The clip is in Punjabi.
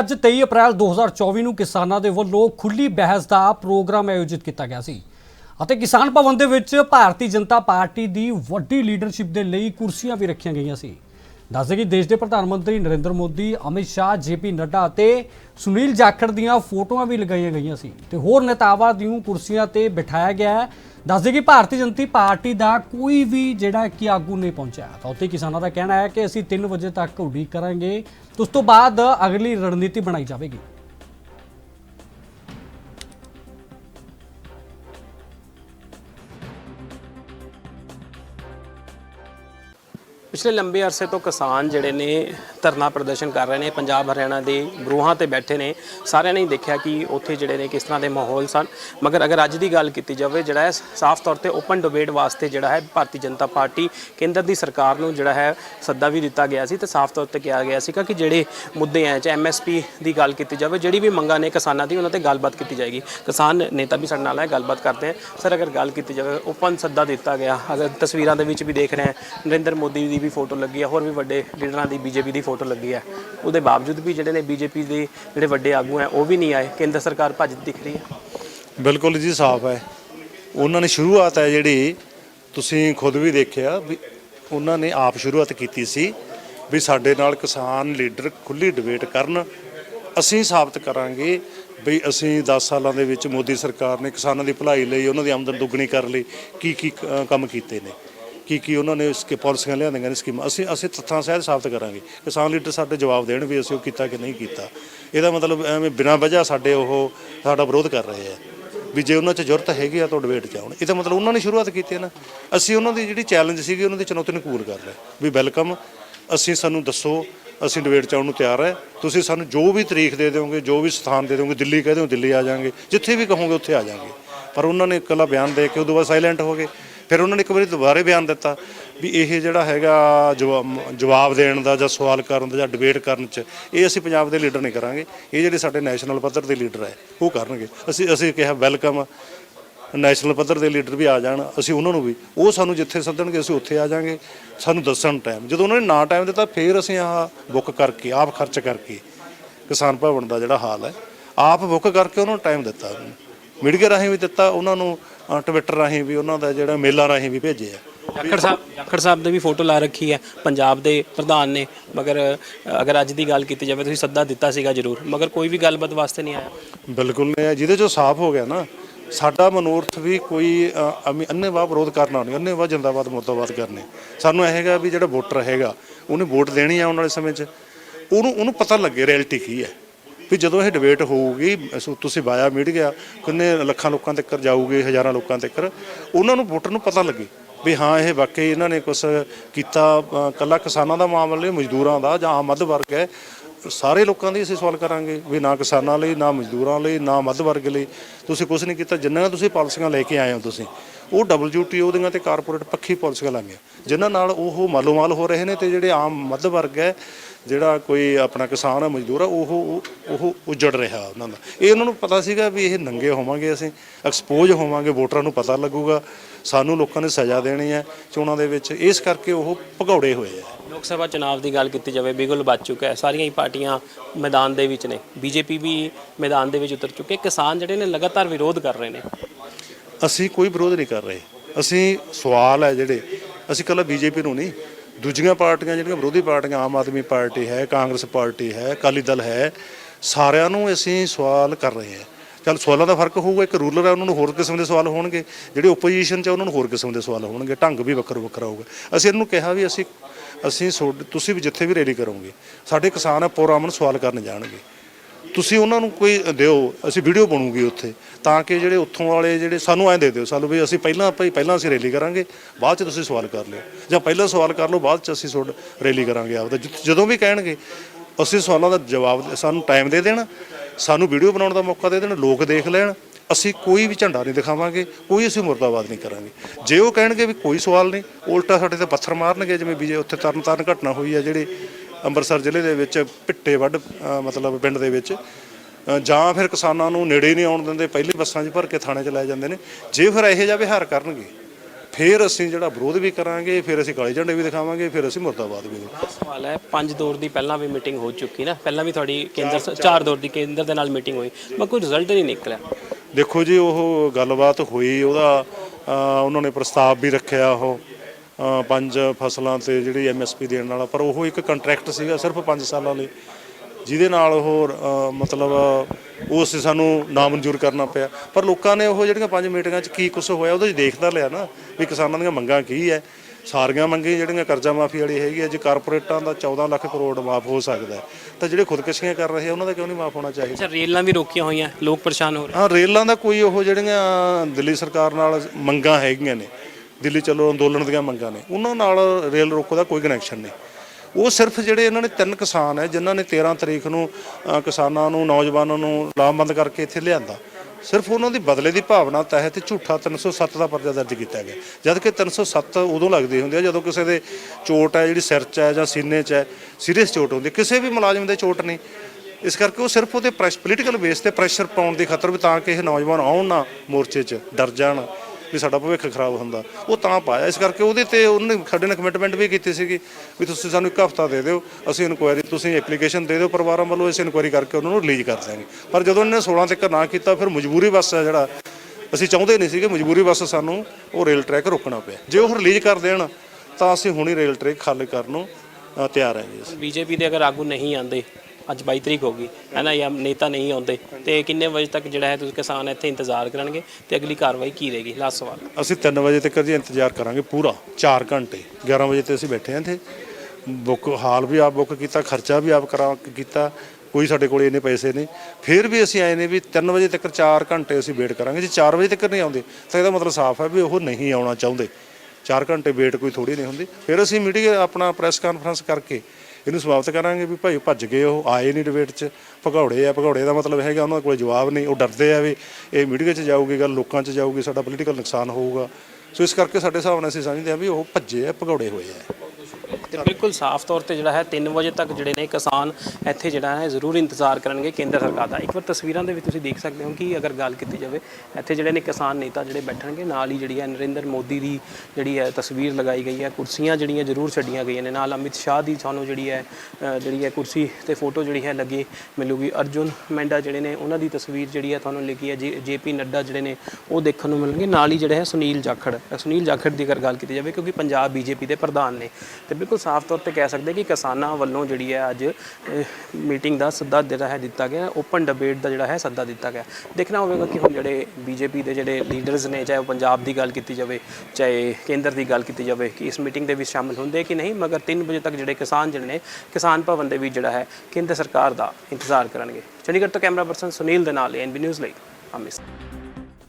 ਅੱਜ 23 ਅਪ੍ਰੈਲ 2024 ਨੂੰ ਕਿਸਾਨਾਂ ਦੇ ਵੱਲੋਂ ਖੁੱਲੀ ਬਹਿਸ ਦਾ ਪ੍ਰੋਗਰਾਮ ਆਯੋਜਿਤ ਕੀਤਾ ਗਿਆ ਸੀ ਅਤੇ ਕਿਸਾਨ ਭਵਨ ਦੇ ਵਿੱਚ ਭਾਰਤੀ ਜਨਤਾ ਪਾਰਟੀ ਦੀ ਵੱਡੀ ਲੀਡਰਸ਼ਿਪ ਦੇ ਲਈ ਕੁਰਸੀਆਂ ਵੀ ਰੱਖੀਆਂ ਗਈਆਂ ਸੀ। ਦੱਸਦੇ ਕਿ ਦੇਸ਼ ਦੇ ਪ੍ਰਧਾਨ ਮੰਤਰੀ ਨਰਿੰਦਰ ਮੋਦੀ, ਅਮਿਤ ਸ਼ਾਹ ਜੇਪੀ ਨੱਡਾ ਅਤੇ ਸੁਨੀਲ ਜਾਖੜ ਦੀਆਂ ਫੋਟੋਆਂ ਵੀ ਲਗਾਈਆਂ ਗਈਆਂ ਸੀ ਤੇ ਹੋਰ ਨੇਤਾਵਾਂ ਦੀਆਂ ਕੁਰਸੀਆਂ ਤੇ ਬਿਠਾਇਆ ਗਿਆ ਹੈ। ਦੱਸਦੇ ਕਿ ਭਾਰਤੀ ਜਨਤਾ ਪਾਰਟੀ ਦਾ ਕੋਈ ਵੀ ਜਿਹੜਾ ਕਿ ਆਗੂ ਨਹੀਂ ਪਹੁੰਚਿਆ। ਤਾਂ ਉੱਥੇ ਕਿਸਾਨਾਂ ਦਾ ਕਹਿਣਾ ਹੈ ਕਿ ਅਸੀਂ 3 ਵਜੇ ਤੱਕ ਉਡੀਕ ਕਰਾਂਗੇ। ਉਸ ਤੋਂ ਬਾਅਦ ਅਗਲੀ ਰਣਨੀਤੀ ਬਣਾਈ ਜਾਵੇਗੀ। ਪਿਛਲੇ ਲੰਬੇ ਅਰਸੇ ਤੋਂ ਕਿਸਾਨ ਜਿਹੜੇ ਨੇ ਧਰਨਾ ਪ੍ਰਦਰਸ਼ਨ ਕਰ ਰਹੇ ਨੇ। ਪੰਜਾਬ, ਹਰਿਆਣਾ ਦੇ ਬਰੂਹਾਂ ਤੇ ਬੈਠੇ ਨੇ। ਸਾਰਿਆਂ ਨੇ ਦੇਖਿਆ ਕਿ ਉੱਥੇ ਜਿਹੜੇ ਨੇ ਕਿਸ ਤਰ੍ਹਾਂ ਦੇ ਮਾਹੌਲ ਸਨ। ਮਗਰ ਅਗਰ ਅੱਜ ਦੀ ਗੱਲ ਕੀਤੀ ਜਾਵੇ, ਜਿਹੜਾ ਹੈ ਸਾਫ਼ ਤੌਰ ਤੇ ਓਪਨ ਡਿਬੇਟ ਵਾਸਤੇ ਜਿਹੜਾ ਹੈ ਭਾਰਤੀ ਜਨਤਾ ਪਾਰਟੀ ਕੇਂਦਰ ਦੀ ਸਰਕਾਰ ਨੂੰ ਜਿਹੜਾ ਹੈ ਸੱਦਾ ਵੀ ਦਿੱਤਾ ਗਿਆ ਸੀ ਤੇ ਸਾਫ਼ ਤੌਰ ਤੇ ਕਿਹਾ ਗਿਆ ਸੀਗਾ ਕਿ ਜਿਹੜੇ ਮੁੱਦੇ ਆ ਚਾਹੇ ਐਮਐਸਪੀ ਦੀ ਗੱਲ ਕੀਤੀ ਜਾਵੇ, ਜਿਹੜੀ ਵੀ ਮੰਗਾਂ ਨੇ ਕਿਸਾਨਾਂ ਦੀ, ਉਹਨਾਂ ਤੇ ਗੱਲਬਾਤ ਕੀਤੀ ਜਾਏਗੀ। ਕਿਸਾਨ ਨੇਤਾ ਵੀ ਸਾਡੇ ਨਾਲ ਹੈ, ਗੱਲਬਾਤ ਕਰਦੇ ਆ ਸਰ, ਅਗਰ ਗੱਲ ਕੀਤੀ ਜਾਵੇ ਓਪਨ ਸੱਦਾ ਦਿੱਤਾ ਗਿਆ। ਅਗਰ ਤਸਵੀਰਾਂ ਦੇ ਵਿੱਚ ਵੀ ਦੇਖ ਰਹੇ ਹਾਂ ਨਰਿੰਦਰ ਮੋਦੀ ਦੀ ਵੀ ਫੋਟੋ ਲੱਗੀ ਆ ਹੋਰ ਵੀ ਵੱਡੇ ਲੀਡਰਾਂ ਦੀ, ਬੀਜੇਪੀ ਦੀ ਫੋਟੋ ਲੱਗੀ ਹੈ। ਉਹਦੇ ਬਾਵਜੂਦ ਵੀ ਜਿਹੜੇ ਨੇ ਬੀਜੇਪੀ ਦੇ ਜਿਹੜੇ ਵੱਡੇ ਆਗੂ ਹੈ, ਉਹ ਵੀ ਨਹੀਂ ਆਏ। ਕੇਂਦਰ ਸਰਕਾਰ ਭੱਜ ਦਿਖ ਰਹੀ ਹੈ। ਬਿਲਕੁਲ ਜੀ, ਸਾਫ਼ ਹੈ। ਉਹਨਾਂ ਨੇ ਸ਼ੁਰੂਆਤ ਹੈ ਜਿਹੜੀ ਤੁਸੀਂ ਖੁਦ ਵੀ ਦੇਖਿਆ ਵੀ ਉਹਨਾਂ ਨੇ ਆਪ ਸ਼ੁਰੂਆਤ ਕੀਤੀ ਸੀ ਵੀ ਸਾਡੇ ਨਾਲ ਕਿਸਾਨ ਲੀਡਰ ਖੁੱਲੀ ਡਿਬੇਟ ਕਰਨ। ਅਸੀਂ ਸਾਬਤ ਕਰਾਂਗੇ ਵੀ ਅਸੀਂ 10 ਸਾਲਾਂ ਦੇ ਵਿੱਚ ਮੋਦੀ ਸਰਕਾਰ ਨੇ ਕਿਸਾਨਾਂ ਦੀ ਭਲਾਈ ਲਈ, ਉਹਨਾਂ ਦੀ ਆਮਦਨ ਦੁੱਗਣੀ ਕਰਨ ਲਈ। ਕੀ ਕੀ ਕੰਮ ਕੀਤੇ ਨੇ। ਕੀ ਕੀ ਉਹਨਾਂ ਨੇ ਇਸਕੇ ਪਾਲਿਸੀਆਂ ਲਿਆਂਦੀਆਂ ਨੇ ਸਕੀਮਾਂ। ਅਸੀਂ ਅਸੀਂ ਤੱਥਾਂ ਸਹਿਤ ਸਾਬਤ ਕਰਾਂਗੇ। ਕਿਸਾਨ ਲੀਡਰ ਸਾਡੇ ਜਵਾਬ ਦੇਣ ਵੀ ਅਸੀਂ ਉਹ ਕੀਤਾ ਕਿ ਨਹੀਂ ਕੀਤਾ। ਇਹਦਾ ਮਤਲਬ ਐਵੇਂ ਬਿਨਾਂ ਵਜ੍ਹਾ ਸਾਡੇ ਉਹ ਸਾਡਾ ਵਿਰੋਧ ਕਰ ਰਹੇ ਆ। ਵੀ ਜੇ ਉਹਨਾਂ 'ਚ ਜ਼ਰੂਰਤ ਹੈਗੀ ਆ ਤਾਂ ਡਿਬੇਟ 'ਚ ਆਉਣ। ਇਹਦਾ ਮਤਲਬ ਉਹਨਾਂ ਨੇ ਸ਼ੁਰੂਆਤ ਕੀਤੀ ਹੈ ਨਾ। ਅਸੀਂ ਉਹਨਾਂ ਦੀ ਜਿਹੜੀ ਚੈਲੰਜ ਸੀਗੀ, ਉਹਨਾਂ ਦੀ ਚੁਣੌਤੀ ਨੂੰ ਕਬੂਲ ਕਰ ਰਹੇ ਵੀ ਵੈਲਕਮ ਅਸੀਂ ਸਾਨੂੰ ਦੱਸੋ, ਅਸੀਂ ਡਿਬੇਟ 'ਚ ਆਉਣ ਨੂੰ ਤਿਆਰ ਹੈ ਤੁਸੀਂ ਸਾਨੂੰ ਜੋ ਵੀ ਤਰੀਕ ਦੇ ਦਿਓਗੇ, ਜੋ ਵੀ ਸਥਾਨ ਦੇ ਦਿਓਗੇ, ਦਿੱਲੀ ਕਹਿ ਦਿਓ, ਦਿੱਲੀ ਆ ਜਾਾਂਗੇ ਜਿੱਥੇ ਵੀ ਕਹੋਗੇ, ਉੱਥੇ ਆ ਜਾਾਂਗੇ ਪਰ ਉਹਨਾਂ ਨੇ ਇਕੱਲਾ ਬਿਆਨ ਦੇ ਕੇ, ਉਦੋਂ ਬਾਅਦ ਸਾਇਲੈਂਟ ਹੋ ਗਏ। ਫਿਰ ਉਹਨਾਂ ਨੇ ਇੱਕ ਵਾਰੀ ਦੁਬਾਰੇ ਬਿਆਨ ਦਿੱਤਾ ਵੀ ਇਹ ਜਿਹੜਾ ਹੈਗਾ ਜਵਾ- ਜਵਾਬ ਦੇਣ ਦਾ ਜਾਂ ਸਵਾਲ ਕਰਨ ਦਾ ਜਾਂ ਡਿਬੇਟ ਕਰਨ 'ਚ ਇਹ ਅਸੀਂ ਪੰਜਾਬ ਦੇ ਲੀਡਰ ਨਹੀਂ ਕਰਾਂਗੇ। ਇਹ ਜਿਹੜੇ ਸਾਡੇ ਨੈਸ਼ਨਲ ਪੱਧਰ ਦੇ ਲੀਡਰ ਹੈ ਉਹ ਕਰਨਗੇ। ਅਸੀਂ ਅਸੀਂ ਕਿਹਾ ਵੈਲਕਮ ਨੈਸ਼ਨਲ ਪੱਧਰ ਦੇ ਲੀਡਰ ਵੀ ਆ ਜਾਣ, ਅਸੀਂ ਉਹਨਾਂ ਨੂੰ ਵੀ। ਉਹ ਸਾਨੂੰ ਜਿੱਥੇ ਸੱਦਣਗੇ, ਅਸੀਂ ਉੱਥੇ ਆ ਜਾਾਂਗੇ। ਸਾਨੂੰ ਦੱਸਣ ਟਾਈਮ ਜਦੋਂ ਉਹਨਾਂ ਨੇ ਨਾ ਟਾਈਮ ਦਿੱਤਾ, ਫਿਰ ਅਸੀਂ ਆਹ ਬੁੱਕ ਕਰਕੇ, ਆਪ ਖਰਚ ਕਰਕੇ ਕਿਸਾਨ ਭਵਨ ਦਾ ਜਿਹੜਾ ਹਾਲ ਹੈ, ਆਪ ਬੁੱਕ ਕਰਕੇ ਉਹਨਾਂ ਨੂੰ ਟਾਈਮ ਦਿੱਤਾ। ਮੀਡੀਆ ਰਾਹੀਂ ਵੀ ਦਿੱਤਾ ਉਹਨਾਂ ਨੂੰ ਟਵਿੱਟਰ ਰਾਹੀਂ ਵੀ ਉਹਨਾਂ ਦਾ ਜਿਹੜਾ ਮੇਲਾਂ ਰਾਹੀਂ ਵੀ ਭੇਜਿਆ ਜਾਖੜ ਸਾਹਿਬ ਜਾਖੜ ਸਾਹਿਬ ਦੀ ਵੀ ਫੋਟੋ ਲਾ ਰੱਖੀ ਹੈ ਪੰਜਾਬ ਦੇ ਪ੍ਰਧਾਨ ਨੇ ਮਗਰ ਅਗਰ ਅੱਜ ਦੀ ਗੱਲ ਕੀਤੀ ਜਾਵੇ ਤੁਸੀਂ ਸੱਦਾ ਦਿੱਤਾ ਸੀਗਾ ਜ਼ਰੂਰ ਮਗਰ ਕੋਈ ਵੀ ਗੱਲਬਾਤ ਵਾਸਤੇ ਨਹੀਂ ਆਇਆ। ਬਿਲਕੁਲ ਨਹੀਂ ਹੈ ਜਿਹਦੇ ਚੋਂ ਸਾਫ਼ ਹੋ ਗਿਆ ਨਾ ਸਾਡਾ ਮਨੋਰਥ ਵੀ ਕੋਈ ਅ, ਅਮੀ- ਅੰਨ੍ਹੇਵਾਹ ਵਿਰੋਧ ਕਰਨਾ ਨਹੀਂ ਅੰਨ੍ਹੇਵਾਹ ਜਿੰਦਾਬਾਦ ਮੁਰਦਾਬਾਦ ਕਰਨੇ। ਸਾਨੂੰ ਇਹ ਹੈਗਾ ਵੀ ਜਿਹੜਾ ਵੋਟਰ ਹੈਗਾ ਉਹਨੇ ਵੋਟ ਦੇਣੀ ਆ ਆਉਣ ਵਾਲੇ ਸਮੇਂ 'ਚ। ਉਹਨੂੰ ਉਹਨੂੰ ਪਤਾ ਲੱਗੇ ਰਿਐਲਿਟੀ ਕੀ ਹੈ। ਵੀ ਜਦੋਂ ਇਹ ਡਿਬੇਟ ਹੋਊਗੀ ਅਸੋ- ਤੁਸੀਂ ਬਾਇਆ ਮੀਡੀਆ ਕਿੰਨੇ ਲੱਖਾਂ ਲੋਕਾਂ ਤੱਕ ਜਾਊਗੀ ਹਜ਼ਾਰਾਂ ਲੋਕਾਂ ਤੱਕ ਉਹਨਾਂ ਨੂੰ ਵੋਟਰ ਨੂੰ ਪਤਾ ਲੱਗੇ ਵੀ ਹਾਂ ਇਹ ਵਾਕਈ ਇਹਨਾਂ ਨੇ ਕੁਝ ਕੀਤਾ ਅ, ਕੱਲਾ ਕਿਸਾਨਾਂ ਦਾ ਮਾਮਲਾ ਨਹੀਂ ਮਜ਼ਦੂਰਾਂ ਦਾ ਜਾਂ ਆਮ ਮੱਧ ਵਰਗ ਹੈ। ਸਾਰੇ ਲੋਕਾਂ ਦੀ ਅਸੀਂ ਸਵਾਲ ਕਰਾਂਗੇ ਵੀ ਨਾ ਕਿਸਾਨਾਂ ਲਈ ਨਾ ਮਜ਼ਦੂਰਾਂ ਲਈ ਨਾ ਮੱਧ ਵਰਗ ਲਈ। ਤੁਸੀਂ ਕੁਝ ਨਹੀਂ ਕੀਤਾ ਜਿੰਨਾਂ ਤੁਸੀਂ ਪਾਲਿਸੀਆਂ ਲੈ ਕੇ ਆਏ ਹੋ ਤੁਸੀਂ ਉਹ WTO ਦੀਆਂ ਤੇ ਕਾਰਪੋਰੇਟ ਪੱਖੀ ਪਾਲਿਸੀਆਂ ਲਾਈਆਂ। ਜਿਨ੍ਹਾਂ ਨਾਲ ਉਹ ਮਾਲੋਮਾਲ ਹੋ ਰਹੇ ਨੇ ਤੇ ਜਿਹੜੇ ਆਮ ਮੱਧ ਵਰਗ ਹੈ ਜਿਹੜਾ ਕੋਈ ਆਪਣਾ ਕਿਸਾਨ ਹੈ ਮਜ਼ਦੂਰ ਹੈ ਉਹ ਉਹ- ਉਹ ਉਜੜ ਰਿਹਾ ਉਹਨਾਂ ਦਾ। ਇਹ ਉਹਨਾਂ ਨੂੰ ਪਤਾ ਸੀਗਾ ਵੀ ਇਹ ਨੰਗੇ ਹੋਵਾਂਗੇ ਅਸੀਂ ਐਕਸਪੋਜ਼ ਹੋਵਾਂਗੇ ਵੋਟਰਾਂ ਨੂੰ ਪਤਾ ਲੱਗੂਗਾ। ਸਾਨੂੰ ਲੋਕਾਂ ਨੇ ਸਜ਼ਾ ਦੇਣੀ ਹੈ ਚੋਣਾਂ ਦੇ ਵਿੱਚ। ਇਸ ਕਰਕੇ ਉਹ ਭਗੌੜੇ ਹੋਏ ਆ। ਲੋਕ ਸਭਾ ਚੁਣਾਵ ਦੀ ਗੱਲ ਕੀਤੀ ਜਾਵੇ ਬਿਗੁਲ ਬਚ ਚੁੱਕਾ ਹੈ। ਸਾਰੀਆਂ ਹੀ ਪਾਰਟੀਆਂ ਮੈਦਾਨ ਦੇ ਵਿੱਚ ਨੇ। ਬੀਜੇਪੀ ਵੀ ਮੈਦਾਨ ਦੇ ਵਿੱਚ ਉਤਰ ਚੁੱਕੇ ਕਿਸਾਨ ਜਿਹੜੇ ਨੇ ਲਗਾਤਾਰ ਵਿਰੋਧ ਕਰ ਰਹੇ ਨੇ। ਅਸੀਂ ਕੋਈ ਵਿਰੋਧ ਨਹੀਂ ਕਰ ਰਹੇ। ਅਸੀਂ ਸਵਾਲ ਹੈ ਜਿਹੜੇ। ਅਸੀਂ ਕੱਲਾ ਬੀਜੇਪੀ ਨੂੰ ਨਹੀਂ ਦੂਜੀਆਂ ਪਾਰਟੀਆਂ ਜਿਹੜੀਆਂ ਵਿਰੋਧੀ ਪਾਰਟੀਆਂ ਆਮ ਆਦਮੀ ਪਾਰਟੀ ਹੈ ਕਾਂਗਰਸ ਪਾਰਟੀ ਹੈ ਅਕਾਲੀ ਦਲ ਹੈ ਸਾਰਿਆਂ ਨੂੰ ਅਸੀਂ ਸਵਾਲ ਕਰ ਰਹੇ ਹਾਂ। ਚਲ ਸਵਾਲਾਂ ਦਾ ਫ਼ਰਕ ਹੋਊਗਾ ਇੱਕ ਰੂਲਰ ਹੈ ਉਹਨਾਂ ਨੂੰ ਹੋਰ ਕਿਸਮ ਦੇ ਸਵਾਲ ਹੋਣਗੇ। ਜਿਹੜੇ ਓਪੋਜੀਸ਼ਨ 'ਚ ਆ, ਉਹਨਾਂ ਨੂੰ ਹੋਰ ਕਿਸਮ ਦੇ ਸਵਾਲ ਹੋਣਗੇ। ਢੰਗ ਵੀ ਵੱਖਰਾ ਵੱਖਰਾ ਹੋਊਗਾ। ਅਸੀਂ ਇਹਨੂੰ ਕਿਹਾ ਵੀ ਅਸੀਂ ਅਸੀਂ ਤੁਹਾਡੇ- ਤੁਸੀਂ ਵੀ ਜਿੱਥੇ ਵੀ ਰੈਲੀ ਕਰੋਗੇ ਸਾਡੇ ਕਿਸਾਨ ਆ ਪੁਰਾਮਨ ਸਵਾਲ ਕਰਨ ਜਾਣਗੇ। ਤੁਸੀਂ ਉਹਨਾਂ ਨੂੰ ਕੋਈ ਦਿਓ, ਅਸੀਂ ਵੀਡੀਓ ਬਣੂਗੀ ਉੱਥੇ। ਤਾਂ ਕਿ ਜਿਹੜੇ ਉੱਥੋਂ ਵਾਲੇ ਜਿਹੜੇ ਸਾਨੂੰ ਐਂ ਦੇ ਦਿਓ, ਸਾਨੂੰ ਵੀ ਅਸੀਂ ਪਹਿਲਾਂ ਭਾਈ ਪਹਿਲਾਂ ਅਸੀਂ ਰੈਲੀ ਕਰਾਂਗੇ, ਬਾਅਦ ਚ ਤੁਸੀਂ ਸਵਾਲ ਕਰ ਲਿਓ। ਜਾਂ ਪਹਿਲਾਂ ਸਵਾਲ ਕਰ ਲਓ, ਬਾਅਦ ਚ ਅਸੀਂ ਤੁਹਾਡਾ ਰੈਲੀ ਕਰਾਂਗੇ ਆਪਦਾ। ਜਿ- ਜਦੋਂ ਵੀ ਕਹਿਣਗੇ, ਅਸੀਂ ਸਵਾਲਾਂ ਦਾ ਜਵਾਬ ਸਾਨੂੰ ਟਾਈਮ ਦੇ ਦੇਣ, ਸਾਨੂੰ ਵੀਡੀਓ ਬਣਾਉਣ ਦਾ ਮੌਕਾ ਦੇ ਦੇਣ, ਲੋਕ ਦੇਖ ਲੈਣ, ਅਸੀਂ ਕੋਈ ਵੀ ਝੰਡਾ ਨਹੀਂ ਦਿਖਾਵਾਂਗੇ, ਕੋਈ ਅਸੀਂ ਮੁਰਦਾਬਾਦ ਨਹੀਂ ਕਰਾਂਗੇ। ਜੇ ਉਹ ਕਹਿਣਗੇ ਵੀ ਕੋਈ ਸਵਾਲ ਨਹੀਂ, ਉਲਟਾ ਸਾਡੇ ਤੇ ਪੱਥਰ ਮਾਰਨਗੇ, ਜਿਵੇਂ ਵੀ ਜੇ ਉੱਥੇ ਤਰਨ ਤਾਰਨ ਘਟਨਾ ਹੋਈ ਹੈ ਜਿਹੜੇ ਅੰਮ੍ਰਿਤਸਰ ਜ਼ਿਲ੍ਹੇ ਦੇ ਵਿੱਚ ਪਿੱਟੇ ਵੱਡ ਅ, ਮਤਲਬ ਪਿੰਡ ਦੇ ਵਿੱਚ ਜਾਂ ਫਿਰ ਕਿਸਾਨਾਂ ਨੂੰ ਨੇੜੇ ਨਹੀਂ ਆਉਣ ਦਿੰਦੇ ਪਹਿਲੀ ਬੱਸਾਂ 'ਚ ਭਰ ਕੇ ਥਾਣੇ 'ਚ ਲੈ ਜਾਂਦੇ ਨੇ। ਜੇ ਫਿਰ ਇਹੋ ਜਿਹਾ ਵਿਹਾਰ ਕਰਨਗੇ ਫਿਰ ਅਸੀਂ ਜਿਹੜਾ ਵਿਰੋਧ ਵੀ ਕਰਾਂਗੇ ਫਿਰ ਅਸੀਂ ਕਾਲੇ ਝੰਡੇ ਵੀ ਦਿਖਾਵਾਂਗੇ ਫਿਰ ਅਸੀਂ ਮੁਰਦਾਬਾਦ ਵੀ। ਸਵਾਲ ਹੈ ਪੰਜ ਦੌਰ ਦੀ ਪਹਿਲਾਂ ਵੀ ਮੀਟਿੰਗ ਹੋ ਚੁੱਕੀ ਨਾ ਪਹਿਲਾਂ ਵੀ ਤੁਹਾਡੀ ਕੇਂਦਰ ਚਾਰ ਦੌਰ ਦੀ ਕੇਂਦਰ ਦੇ ਨਾਲ ਮੀਟਿੰਗ ਹੋਈ ਪਰ ਕੋਈ ਰਿਜ਼ਲਟ ਨਹੀਂ ਨਿਕਲਿਆ। ਦੇਖੋ ਜੀ ਉਹ ਗੱਲਬਾਤ ਹੋਈ ਉਹਦਾ ਉਹਨਾਂ ਨੇ ਪ੍ਰਸਤਾਵ ਵੀ ਰੱਖਿਆ ਉਹ ਪੰਜ ਫਸਲਾਂ ਤੇ ਜਿਹੜੀ ਐਮਐਸਪੀ ਦੇਣ ਵਾਲਾ ਪਰ ਉਹ ਇੱਕ ਕੰਟਰੈਕਟ ਸੀਗਾ ਸਿਰਫ 5 ਸਾਲਾਂ ਲਈ। ਜਿਹਦੇ ਨਾਲ ਉਹ ਮਤਲਬ ਉਹ ਅਸੀਂ ਸਾਨੂੰ ਨਾਮਨਜ਼ੂਰ ਕਰਨਾ ਪਿਆ। ਪਰ ਲੋਕਾਂ ਨੇ ਉਹ ਜਿਹੜੀਆਂ ਪੰਜ ਮੀਟਿੰਗਾਂ 'ਚ ਕੀ ਕੁਝ ਹੋਇਆ ਉਹਦੇ 'ਚ ਦੇਖਦਾ ਲਿਆ ਨਾ ਵੀ ਕਿਸਾਨਾਂ ਦੀਆਂ ਮੰਗਾਂ ਕੀ ਹੈ ਸਾਰੀਆਂ ਮੰਗਾਂ ਜਿਹੜੀਆਂ ਕਰਜ਼ਾ ਮਾਫੀ ਵਾਲੀ ਹੈਗੀ ਹੈ ਜੇ ਕਾਰਪੋਰੇਟਾਂ ਦਾ 14 ਲੱਖ ਕਰੋੜ ਮਾਫ ਹੋ ਸਕਦਾ ਤਾਂ ਜਿਹੜੇ ਖੁਦਕੁਸ਼ੀਆਂ ਕਰ ਰਹੇ ਉਹਨਾਂ ਦਾ ਕਿਉਂ ਨਹੀਂ ਮਾਫ ਹੋਣਾ ਚਾਹੀਦਾ? ਅੱਛਾ ਰੇਲਾਂ ਵੀ ਰੋਕੀਆਂ ਹੋਈਆਂ ਲੋਕ ਪਰੇਸ਼ਾਨ ਹੋ ਰਹੇ। ਹਾਂ ਰੇਲਾਂ ਦਾ ਕੋਈ ਉਹ ਜਿਹੜੀਆਂ ਦਿੱਲੀ ਸਰਕਾਰ ਨਾਲ ਮੰਗਾਂ ਹੈਗੀਆਂ ਨੇ ਦਿੱਲੀ ਚਲੋ, ਅੰਦੋਲਨ ਦੀਆਂ ਮੰਗਾਂ ਨੇ। ਉਹਨਾਂ ਨਾਲ ਰੇਲ ਰੋਕੋ ਦਾ ਕੋਈ ਕਨੈਕਸ਼ਨ ਨਹੀਂ। ਉਹ ਸਿਰਫ ਜਿਹੜੇ ਇਹਨਾਂ ਨੇ ਤਿੰਨ ਕਿਸਾਨ ਹੈ, ਜਿਨ੍ਹਾਂ ਨੇ 13 ਤਰੀਕ ਨੂੰ ਕਿਸਾਨਾਂ ਨੂੰ, ਨੌਜਵਾਨਾਂ ਨੂੰ ਲਾਮਬੰਦ ਕਰਕੇ ਇੱਥੇ ਲਿਆਂਦਾ। ਸਿਰਫ ਉਹਨਾਂ ਦੀ ਬਦਲੇ ਦੀ ਭਾਵਨਾ ਤਹਿਤ ਝੂਠਾ 307 ਦਾ ਪਰਚਾ ਦਰਜ ਕੀਤਾ ਗਿਆ। ਜਦ ਕਿ 307 ਉਦੋਂ ਲੱਗਦੀ ਹੁੰਦੀ ਆ, ਜਦੋਂ ਕਿਸੇ ਦੇ ਚੋਟ ਹੈ, ਜਿਹੜੀ ਸਿਰ 'ਚ ਹੈ ਜਾਂ ਸੀਨੇ 'ਚ ਹੈ, ਸੀਰੀਅਸ ਚੋਟ ਹੁੰਦੀ ਕਿਸੇ ਵੀ ਮੁਲਾਜ਼ਮ ਦੇ ਚੋਟ ਨਹੀਂ। ਇਸ ਕਰਕੇ ਉਹ ਸਿਰਫ ਉਹਦੇ ਪ੍ਰੈਸ ਪੋਲੀਟੀਕਲ ਬੇਸ ਤੇ ਪ੍ਰੈਸ਼ਰ ਪਾਉਣ ਦੀ ਖਤਰ ਵੀ ਤਾਂ ਕਿ ਇਹ ਨੌਜਵਾਨ ਆਉਣ ਨਾ ਮੋਰਚੇ 'ਚ, ਡਰ ਜਾਣ। ਵੀ ਸਾਡਾ ਭਵਿੱਖ ਖਰਾਬ ਹੁੰਦਾ। ਉਹ ਤਾਂ ਪਾਇਆ। ਇਸ ਕਰਕੇ ਉਹਦੇ ਤੇ ਉਹਨੇ ਸਾਡੇ ਨਾਲ ਕਮਿਟਮੈਂਟ ਵੀ ਕੀਤੀ ਸੀਗੀ ਵੀ ਤੁਸੀਂ ਸਾਨੂੰ ਇੱਕ ਹਫਤਾ ਦੇ ਦਿਓ, ਅਸੀਂ ਇਨਕੁਆਇਰੀ ਤੁਸੀਂ ਐਪਲੀਕੇਸ਼ਨ ਦੇ ਦਿਓ, ਪਰਿਵਾਰਾਂ ਵੱਲੋਂ ਅਸੀਂ ਇਨਕੁਆਇਰੀ ਕਰਕੇ ਉਹਨਾਂ ਨੂੰ ਰਿਲੀਜ਼ ਕਰ ਦਿਆਂਗੇ ਪਰ ਜਦੋਂ ਉਹਨੇ 16 ਤੱਕ ਨਾ ਕੀਤਾ, ਫਿਰ ਮਜਬੂਰੀ ਬਸ ਹੈ ਜਿਹੜਾ, ਅਸੀਂ ਚਾਹੁੰਦੇ ਨਹੀਂ ਸੀਗੇ ਮਜਬੂਰੀ ਬਸ ਸਾਨੂੰ ਉਹ ਰੇਲ ਟਰੈਕ ਰੋਕਣਾ ਪਿਆ। ਜੇ ਉਹ ਰਿਲੀਜ਼ ਕਰ ਦੇਣ, ਤਾਂ ਅਸੀਂ ਹੁਣੀ ਰੇਲ ਟਰੈਕ ਖਾਲੀ ਕਰਨ ਨੂੰ ਤਿਆਰ ਹੈ ਜੀ ਅਸੀਂ। ਬੀਜੇਪੀ ਦੇ ਅਗਰ ਆਗੂ ਨਹੀਂ ਆਉਂਦੇ ਅੱਜ 22 ਤਰੀਕ ਹੋ ਗਈ। ਹੈ ਨਾ ਜਾਂ ਨੇਤਾ ਨਹੀਂ ਆਉਂਦੇ। ਤੇ ਕਿੰਨੇ ਵਜੇ ਤੱਕ ਜਿਹੜਾ ਹੈ ਤੁਸੀਂ ਕਿਸਾਨ ਇੱਥੇ ਇੰਤਜ਼ਾਰ ਕਰਨਗੇ ਤੇ ਅਗਲੀ ਕਾਰਵਾਈ ਕੀ ਰਹੇਗੀ? ਲਾਸਟ ਸਵਾਲ। ਅਸੀਂ 3 ਵਜੇ ਤੱਕ ਜੀ ਇੰਤਜ਼ਾਰ ਕਰਾਂਗੇ ਪੂਰਾ 4 ਘੰਟੇ। 11 ਵਜੇ ਤੇ ਅਸੀਂ ਬੈਠੇ ਹਾਂ ਇੱਥੇ। ਬੁੱਕ, ਹਾਲ ਵੀ ਆਪ ਬੁੱਕ ਕੀਤਾ, ਖਰਚਾ ਵੀ ਆਪ ਕਰਾ, ਕੀਤਾ। ਕੋਈ ਸਾਡੇ ਕੋਲ ਇੰਨੇ ਪੈਸੇ ਨਹੀਂ। ਫਿਰ ਵੀ ਅਸੀਂ ਆਏ ਨੇ ਵੀ 3 ਵਜੇ ਤੱਕ 4 ਘੰਟੇ ਅਸੀਂ ਵੇਟ ਕਰਾਂਗੇ। ਜੇ 4 ਵਜੇ ਤੱਕ ਨਹੀਂ ਆਉਂਦੇ, ਤਾਂ ਇਹਦਾ ਮਤਲਬ ਸਾਫ਼ ਹੈ ਵੀ ਉਹ ਨਹੀਂ ਆਉਣਾ ਚਾਹੁੰਦੇ। 4 ਘੰਟੇ ਵੇਟ ਕੋਈ ਥੋੜੀ ਨਹੀਂ ਹੁੰਦੀ। ਫਿਰ ਅਸੀਂ ਮੀਡੀਆ ਆਪਣਾ ਪ੍ਰੈਸ ਕਾਨਫਰੰਸ ਕਰਕੇ ਇਹਨੂੰ ਸਮਾਪਤ ਕਰਾਂਗੇ ਵੀ ਭਾਈ ਭੱਜ ਗਏ ਉਹ, ਆਏ ਨਹੀਂ ਡਿਬੇਟ 'ਚ। ਭਗੌੜੇ ਆ, ਭਗੌੜੇ ਦਾ ਮਤਲਬ ਹੈਗਾ ਉਹਨਾਂ ਕੋਲ ਜਵਾਬ ਨਹੀਂ, ਉਹ ਡਰਦੇ ਆ ਵੀ ਇਹ ਮੀਡੀਆ 'ਚ ਜਾਊਗੀ ਗੱਲ ਲੋਕਾਂ 'ਚ ਜਾਊਗੀ, ਸਾਡਾ ਪੋਲੀਟੀਕਲ ਨੁਕਸਾਨ ਹੋਊਗਾ। ਸੋ ਇਸ ਕਰਕੇ ਸਾਡੇ ਹਿਸਾਬ ਨਾਲ ਅਸੀਂ ਸਮਝਦੇ ਹਾਂ ਵੀ ਉਹ ਭੱਜੇ ਆ, ਭਗੌੜੇ ਹੋਏ ਆ। ਬਿਲਕੁਲ ਸਾਫ਼ ਤੌਰ ਤੇ ਜਿਹੜਾ ਹੈ 3 ਵਜੇ ਤੱਕ ਜਿਹੜੇ ਨੇ ਕਿਸਾਨ ਇੱਥੇ ਜਿਹੜਾ ਹੈ ਜ਼ਰੂਰ ਇੰਤਜ਼ਾਰ ਕਰਨਗੇ ਕੇਂਦਰ ਸਰਕਾਰ ਦਾ। ਇੱਕ ਵਾਰ ਤਸਵੀਰਾਂ ਦੇ ਵਿੱਚ ਤੁਸੀਂ ਦੇਖ ਸਕਦੇ ਹੋ ਕਿ ਅਗਰ ਗੱਲ ਕੀਤੀ ਜਾਵੇ, ਇੱਥੇ ਜਿਹੜੇ ਨੇ ਕਿਸਾਨ ਨੇਤਾ ਜਿਹੜੇ ਬੈਠਣਗੇ, ਨਾਲ ਹੀ ਜਿਹੜੀ ਹੈ ਨਰਿੰਦਰ ਮੋਦੀ ਦੀ ਜਿਹੜੀ ਹੈ ਤਸਵੀਰ ਲਗਾਈ ਗਈ ਹੈ, ਕੁਰਸੀਆਂ ਜਿਹੜੀਆਂ ਜ਼ਰੂਰ ਛੱਡੀਆਂ ਗਈਆਂ ਨੇ। ਨਾਲ ਅਮਿਤ ਸ਼ਾਹ ਦੀ ਸਾਨੂੰ ਜਿਹੜੀ ਹੈ ਜਿਹੜੀ ਹੈ ਕੁਰਸੀ ਤੇ ਫੋਟੋ ਜਿਹੜੀ ਹੈ ਲੱਗੀ ਮਿਲੂਗੀ। ਅਰਜੁਨ ਮੈਂਡਾ ਜਿਹੜੇ ਨੇ ਉਹਨਾਂ ਦੀ ਤਸਵੀਰ ਜਿਹੜੀ ਹੈ ਤੁਹਾਨੂੰ ਲਿਖੀ ਹੈ ਜੇਪੀ ਨੱਡਾ ਜਿਹੜੇ ਨੇ ਉਹ ਦੇਖਣ ਨੂੰ ਮਿਲਣਗੇ। ਨਾਲ ਹੀ ਜਿਹੜੇ ਹੈ ਸੁਨੀਲ ਜਾਖੜ ਸੁਨੀਲ ਜਾਖੜ ਦੀ ਅਗਰ ਗੱਲ ਕੀਤੀ ਜਾਵੇ ਕਿਉਂਕਿ ਪੰਜਾਬ ਬੀਜੇਪੀ ਦੇ ਪ੍ਰਧਾਨ ਨੇ। ਤੇ ਬਿਲਕੁਲ ਸਾਫ਼ ਤੌਰ ਤੇ ਕਹਿ ਸਕਦੇ ਕਿ ਕਿਸਾਨਾਂ ਵੱਲੋਂ ਜਿਹੜੀ ਹੈ ਅੱਜ ਮੀਟਿੰਗ ਦਾ ਸੱਦਾ ਜਿਹੜਾ ਹੈ ਦਿੱਤਾ ਗਿਆ, ਓਪਨ ਡਿਬੇਟ ਦਾ ਜਿਹੜਾ ਹੈ ਸੱਦਾ ਦਿੱਤਾ ਗਿਆ। ਦੇਖਣਾ ਹੋਵੇਗਾ ਕਿ ਹੁਣ ਜਿਹੜੇ ਬੀਜੇਪੀ ਦੇ ਜਿਹੜੇ ਲੀਡਰਸ ਨੇ, ਚਾਹੇ ਉਹ ਪੰਜਾਬ ਦੀ ਗੱਲ ਕੀਤੀ ਜਾਵੇ, ਚਾਹੇ ਕੇਂਦਰ ਦੀ ਗੱਲ ਕੀਤੀ ਜਾਵੇ, ਕਿ ਇਸ ਮੀਟਿੰਗ ਦੇ ਵਿੱਚ ਸ਼ਾਮਲ ਹੁੰਦੇ ਕਿ ਨਹੀਂ, ਮਗਰ 3 ਵਜੇ ਤੱਕ ਜਿਹੜੇ ਕਿਸਾਨ ਜਿਹੜੇ ਨੇ, ਕਿਸਾਨ ਭਵਨ ਦੇ ਵਿੱਚ ਜਿਹੜਾ ਹੈ ਕੇਂਦਰ ਸਰਕਾਰ ਦਾ ਇੰਤਜ਼ਾਰ ਕਰਨਗੇ। ਚੰਡੀਗੜ੍ਹ ਤੋਂ ਕੈਮਰਾ ਪਰਸਨ ਸੁਨੀਲ ਦੇ ਨਾਲ ਐਨਬੀ ਨਿਊਜ਼ ਲਈ, ਅਮਿਤ